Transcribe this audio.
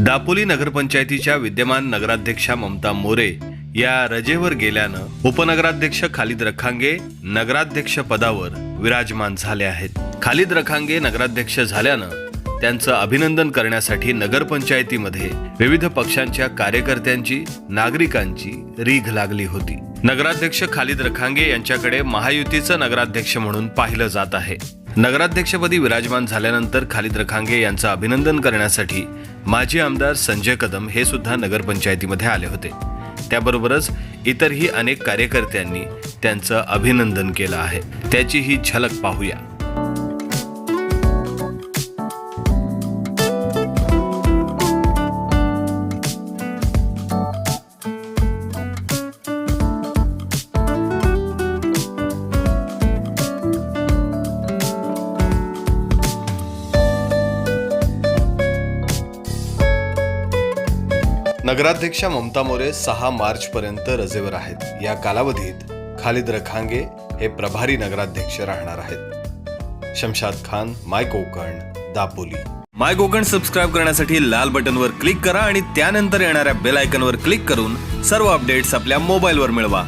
दापोली नगरपंचायतीच्या विद्यमान नगराध्यक्षा ममता मोरे या रजेवर गेल्यानं उपनगराध्यक्ष खालिद रखांगे नगराध्यक्ष पदावर विराजमान झाले आहेत. खालिद रखांगे नगराध्यक्ष झाल्यानं त्यांचं अभिनंदन करण्यासाठी नगरपंचायतीमध्ये विविध पक्षांच्या कार्यकर्त्यांची नागरिकांची रीघ लागली होती. नगराध्यक्ष खालिद रखांगे यांच्याकडे महायुतीचं नगराध्यक्ष म्हणून पाहिलं जात आहे. नगराध्यक्षपदी विराजमान झाल्यानंतर खालिद रखांगे यांचं अभिनंदन करण्यासाठी माजी आमदार संजय कदम हे सुद्धा नगरपंचायतीमध्ये आले होते. त्याबरोबरच इतरही अनेक कार्यकर्त्यांनी त्यांचं अभिनंदन केलं आहे. त्याची ही झलक पाहूया. नगराध्यक्षा ममता मोरे सहा मार्च पर्यंत रजेवर आहेत. या कालावधीत खालिद रखांगे हे प्रभारी नगराध्यक्ष राहणार आहेत. Shamshad Khan my Konkan Dapoli. My Konkan subscribe करण्यासाठी लाल बटनवर क्लिक करा आणि त्यानंतर येणाऱ्या बेल आयकनवर क्लिक करून सर्व अपडेट्स आपल्या मोबाईलवर मिळवा.